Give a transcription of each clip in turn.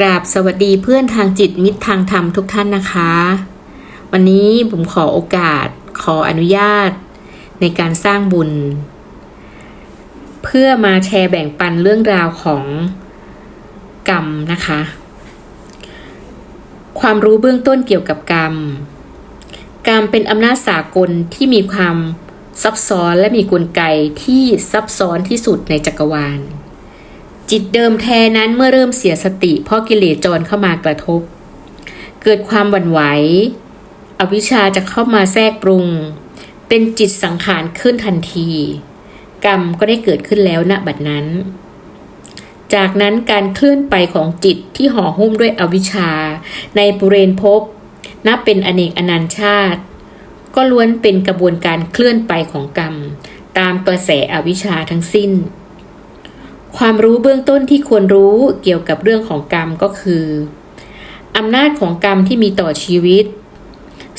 กราบสวัสดีเพื่อนทางจิตมิตรทางธรรมทุกท่านนะคะ วันนี้ผมขอโอกาสขออนุญาต ในการสร้างบุญ เพื่อมาแชร์แบ่งปันเรื่องราวของกรรมนะคะ ความรู้เบื้องต้นเกี่ยวกับกรรม กรรมเป็นอำนาจสากลที่มีความซับซ้อนและมีกลไกที่ซับซ้อนที่สุดในจักรวาล จิตเดิมแท้นั้นเมื่อเริ่มเสียสติ เพราะกิเลสจรเข้ามากระทบ เกิดความหวั่นไหว อวิชชาจะเข้ามาแทรกปรุง เป็นจิตสังขารขึ้นทันที กรรมก็ได้เกิดขึ้นแล้วณบัดนั้น จากนั้นการเคลื่อนไปของจิตที่ห่อหุ้มด้วยอวิชชา ในปุเรนภพนับเป็นอเนกอนันชาติ ก็ล้วนเป็นกระบวนการเคลื่อนไปของกรรม ตามกระแสอวิชชาทั้งสิ้น ความรู้เบื้องต้นที่ควรรู้เกี่ยวกับเรื่องของกรรมก็คืออำนาจของกรรมที่มีต่อชีวิต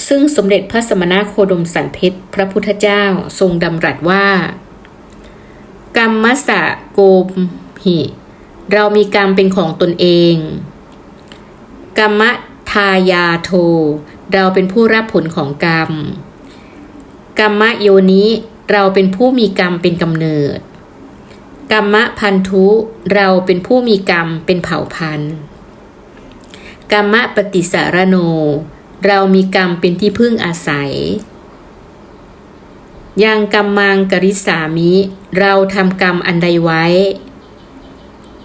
ซึ่งสมเด็จพระสมณโคดมสันเพชรพระพุทธเจ้าทรงดำรัสว่า กรรมมัสะโกมหิ เรามีกรรมเป็นของตนเอง กรรมทายาโท เราเป็นผู้รับผลของกรรม กรรมโยนิเราเป็นผู้มีกรรมเป็นกำเนิด กรรมะพันธุเราเป็นผู้มีกรรมเป็นเผ่าพันธุ์กรรมะปฏิสารโน เรามีกรรมเป็นที่พึ่งอาศัย ยังกรรมังกริสามิ เราทำกรรมอันใดไว้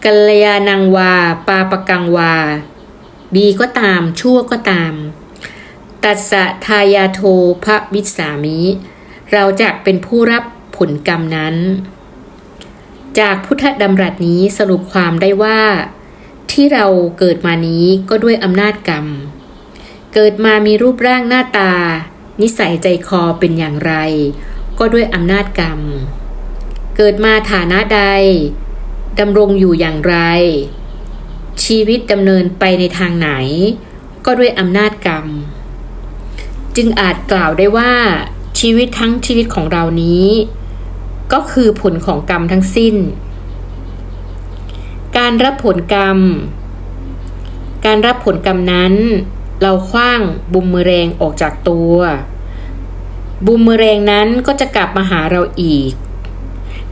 กัลยาณังวา ปาปกังวา ดีก็ตามชั่วก็ตาม ตัสะทายาโทภวิสามิ เราจะเป็นผู้รับผลกรรมนั้น จากพุทธดำรัสนี้สรุปความได้ว่า ที่เราเกิดมานี้ก็ด้วยอำนาจกรรม เกิดมามีรูปร่างหน้าตา นิสัยใจคอเป็นอย่างไร ก็ด้วยอำนาจกรรม เกิดมาฐานะใดดำรงอยู่อย่างไร ชีวิตดำเนินไปในทางไหน ก็ด้วยอำนาจกรรม จึงอาจกล่าวได้ว่าชีวิตทั้งชีวิตของเรานี้ ก็คือผลของกรรมทั้งสิ้น การรับผลกรรม การรับผลกรรมนั้น เราคว้างบุมเมอแรงออกจากตัว บุมเมอแรงนั้นก็จะกลับมาหาเราอีก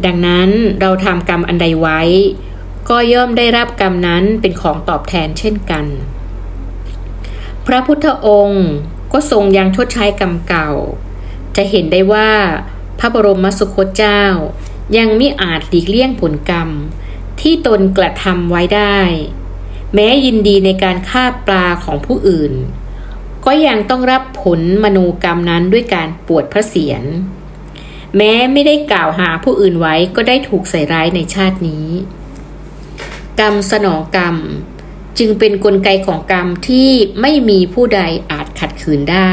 ดังนั้นเราทำกรรมอันใดไว้ ก็ย่อมได้รับกรรมนั้นเป็นของตอบแทนเช่นกัน พระพุทธองค์ก็ทรงยังชดใช้กรรมเก่า จะเห็นได้ว่า ระบรมสุคตเจ้า ยังมิอาจหลีกเลี่ยงผลกรรม ที่ตนกระทำไว้ได้ แม้ยินดีในการฆ่าปลาของผู้อื่น ก็ยังต้องรับผลมโนกรรมนั้นด้วยการปวดพระเศียรแม้ไม่ได้กล่าวหาผู้อื่นไว้ก็ได้ถูกใส่ร้ายในชาตินี้ กรรมสนองกรรม จึงเป็นนกลไกของกรรมที่ไม่มีผู้ใดอาจขัดขืนได้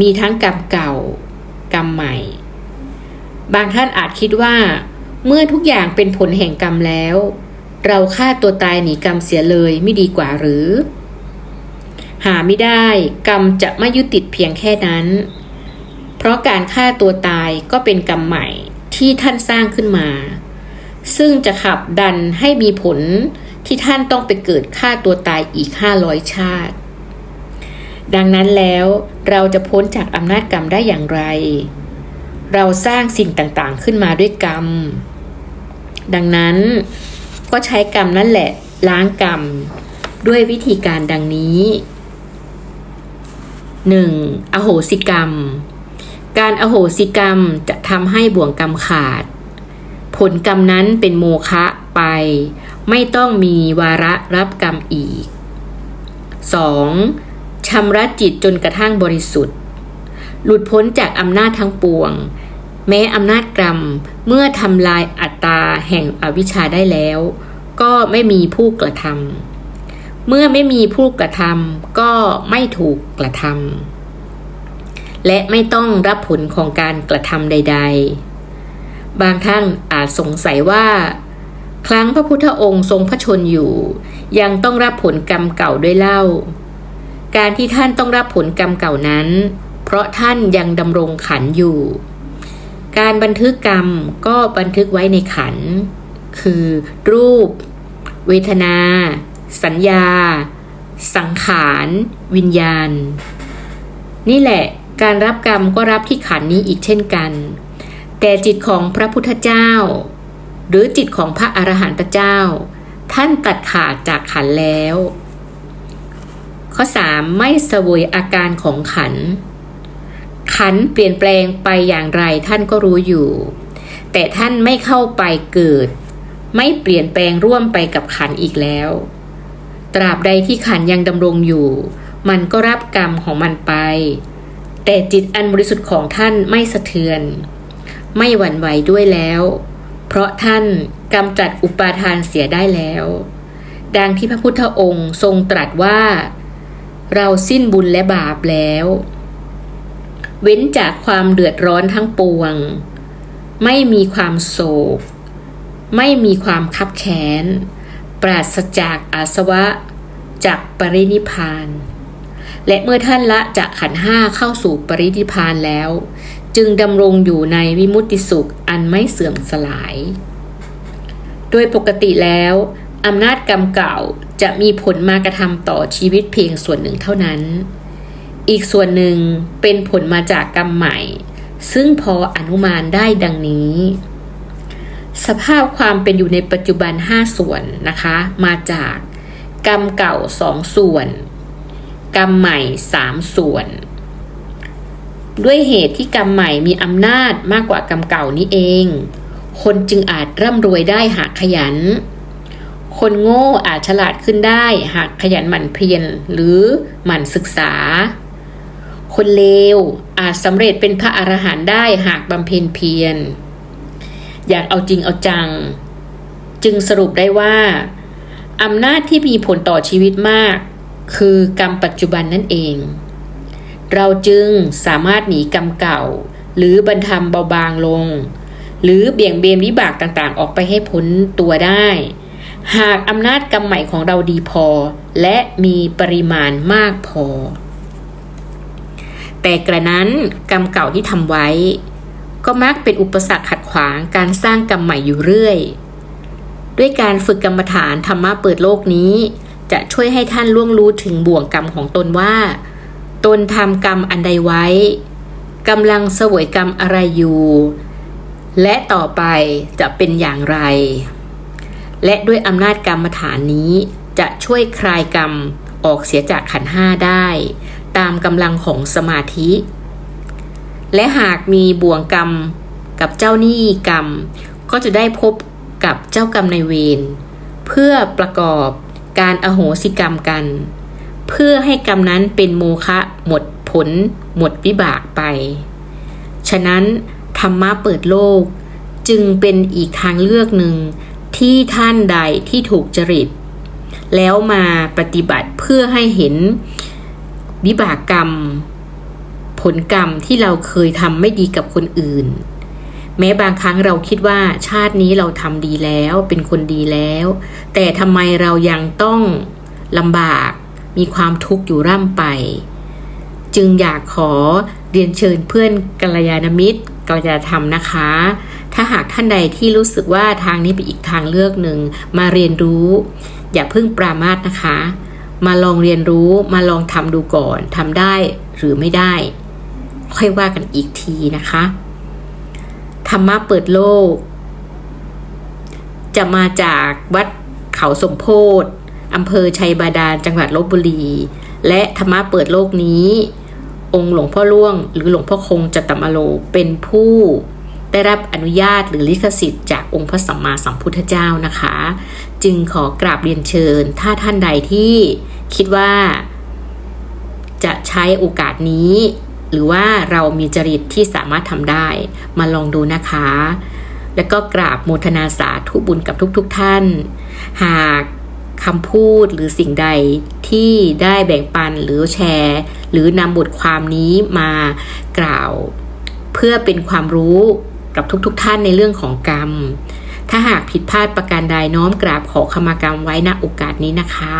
มีทั้งกรรมเก่า รรมใหม่ บางท่านอาจคิดว่า เมื่อทุกอย่างเป็นผลแห่งกรรมแล้ว เราฆ่าตัวตายหนีกรรมเสียเลยไม่ดีกว่าหรือ หาไม่ได้กรรมจะไม่ยุติดเพียงแค่นั้น เพราะการฆ่าตัวตายก็เป็นกรรมใหม่ที่ท่านสร้างขึ้นมา ซึ่งจะขับดันให้มีผลที่ท่านต้องไปเกิดฆ่าตัวตายอีกห้าร้อยชาติ ดังนั้นแล้ว เราจะพ้นจากอำนาจกรรมได้อย่างไร เราสร้างสิ่งต่างๆขึ้นมาด้วยกรรม ดังนั้นก็ใช้กรรมนั่นแหละ ล้างกรรม ด้วยวิธีการดังนี้ 1. อโหสิกรรม การอโหสิกรรมจะทำให้บ่วงกรรมขาด ผลกรรมนั้นเป็นโมฆะไป ไม่ต้องมีวาระรับกรรมอีก 2. ชำระจิตจนกระทั่งบริสุทธิ์ หลุดพ้นจากอำนาจทั้งปวง แม้อำนาจกรรมเมื่อทำลายอัตตาแห่งอวิชชาได้แล้ว ก็ไม่มีผู้กระทำเมื่อไม่มีผู้กระทำก็ไม่ถูกกระทำและไม่ต้องรับผลของการกระทำใด ๆ บางท่านอาจสงสัยว่าครั้งพระพุทธองค์ทรงพระชนอยู่ ยังต้องรับผลกรรมเก่าด้วยเล่า การที่ท่านต้องรับผลกรรมเก่านั้น เพราะท่านยังดำรงขันอยู่ การบันทึกกรรมก็บันทึกไว้ในขัน คือ รูป เวทนา สัญญา สังขาร วิญญาณ นี่แหละการรับกรรมก็รับที่ขันนี้อีกเช่นกัน แต่จิตของพระพุทธเจ้า หรือจิตของพระอรหันตเจ้า ท่านตัดขาดจากขันแล้ว ข้อ 3. ไม่สวยอาการของขัน ขันเปลี่ยนแปลงไปอย่างไรท่านก็รู้อยู่ แต่ท่านไม่เข้าไปเกิด ไม่เปลี่ยนแปลงร่วมไปกับขันอีกแล้ว ตราบใดที่ขันยังดำรงอยู่ มันก็รับกรรมของมันไป แต่จิตอันบริสุทธิ์ของท่านไม่สะเทือน ไม่หวั่นไหวด้วยแล้ว เพราะท่านกำจัดอุปาทานเสียได้แล้ว ดังที่พระพุทธองค์ทรงตรัสว่า เราสิ้นบุญและบาปแล้ว เว้นจากความเดือดร้อนทั้งปวง ไม่มีความโศก ไม่มีความคับแค้น ปราศจากอาสวะจากปรินิพานและเมื่อท่านละจากขันห้าเข้าสู่ปรินิพานแล้ว จึงดำรงอยู่ในวิมุตติสุขอันไม่เสื่อมสลาย โดยปกติแล้วอำนาจกรรมเก่า จะมีผลมากระทำต่อชีวิตเพียงส่วนหนึ่งเท่านั้น อีกส่วนหนึ่งเป็นผลมาจากกรรมใหม่ ซึ่งพออนุมานได้ดังนี้ สภาพความเป็นอยู่ในปัจจุบัน 5 ส่วนนะคะ มาจากกรรมเก่าสองส่วน กรรมใหม่ 3 ส่วน ด้วยเหตุที่กรรมใหม่มีอำนาจมากกว่ากรรมเก่านี้เอง คนจึงอาจร่ำรวยได้หากขยัน คนโง่อาจฉลาดขึ้นได้ หากขยันหมั่นเพียรหรือหมั่นศึกษา คนเลวอาจสำเร็จเป็นพระอรหันต์ได้หากบำเพ็ญเพียร อยากเอาจริงเอาจัง จึงสรุปได้ว่าอำนาจที่มีผลต่อชีวิตมาก คือกรรมปัจจุบันนั่นเอง เราจึงสามารถหนีกรรมเก่า หรือบรรทมเบาบางลง หรือเบี่ยงเบนวิบากต่างๆ ออกไปให้พ้นตัวได้ หากอำนาจกรรมใหม่ของเราดีพอ และมีปริมาณมากพอ แต่กระนั้นกรรมเก่าที่ทำไว้ ก็มักเป็นอุปสรรคขัดขวางการสร้างกรรมใหม่อยู่เรื่อย ด้วยการฝึกกรรมฐานธรรมะเปิดโลกนี้ จะช่วยให้ท่านล่วงรู้ถึงบ่วงกรรมของตนว่า ตนทำกรรมอันใดไว้กำลังเสวยกรรมอะไรอยู่ และต่อไปจะเป็นอย่างไร และด้วยอำนาจกรรมฐานนี้ จะช่วยคลายกรรมออกเสียจากขันห้าได้ ตามกำลังของสมาธิ และหากมีบ่วงกรรมกับเจ้าหนี้กรรม ก็จะได้พบกับเจ้ากรรมในเวรเพื่อประกอบการอโหสิกรรมกัน เพื่อให้กรรมนั้นเป็นโมฆะหมดผล หมดวิบากไป ฉะนั้นธรรมะเปิดโลกจึงเป็นอีกทางเลือกหนึ่ง ที่ท่านใดที่ถูกจริต แล้วมาปฏิบัติเพื่อให้เห็นวิบากกรรม ผลกรรมที่เราเคยทำไม่ดีกับคนอื่น แม้บางครั้งเราคิดว่าชาตินี้เราทำดีแล้วเป็นคนดีแล้ว แต่ทำไมเรายังต้องลำบากมีความทุกข์อยู่ร่ำไป จึงอยากขอเรียนเชิญเพื่อนกัลยาณมิตรกัลยาธรรมนะคะ ถ้าหากท่านใดที่รู้สึกว่าทางนี้เป็นอีกทางเลือกหนึ่งมาเรียนรู้ อย่าเพิ่งปรามาสนะคะ มาลองเรียนรู้มาลองทำดูก่อนทำได้หรือไม่ได้ ค่อยว่ากันอีกทีนะคะธรรมะเปิดโลก จะมาจากวัดเขาสมโพธิอำเภอชัยบาดาลจังหวัดลบบุรี และธรรมะเปิดโลกนี้ องค์หลวงพ่อล่วง หรือหลวงพ่อคงจตมโลเป็นผู้ ได้รับอนุญาตหรือลิขสิทธิ์จากองค์พระสัมมาสัมพุทธเจ้านะคะ จึงขอกราบเรียนเชิญ ถ้าท่านใดที่คิดว่า จะใช้โอกาสนี้ หรือว่าเรามีจริตที่สามารถทำได้ มาลองดูนะคะ แล้วก็กราบโมทนาสาธุบุญกับทุกๆทท่าน หากคำพูดหรือสิ่งใดที่ได้แบ่งปันหรือแชร์ หรือนำบทความนี้มากล่าว เพื่อเป็นความรู้ กับทุกๆทท่านในเรื่องของกรรม ถ้าหากผิดพลาดประการใดน้อมกราบขอขมากรรมไว้ณโอกาสนี้นะคะ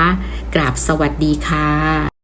กราบสวัสดีค่ะ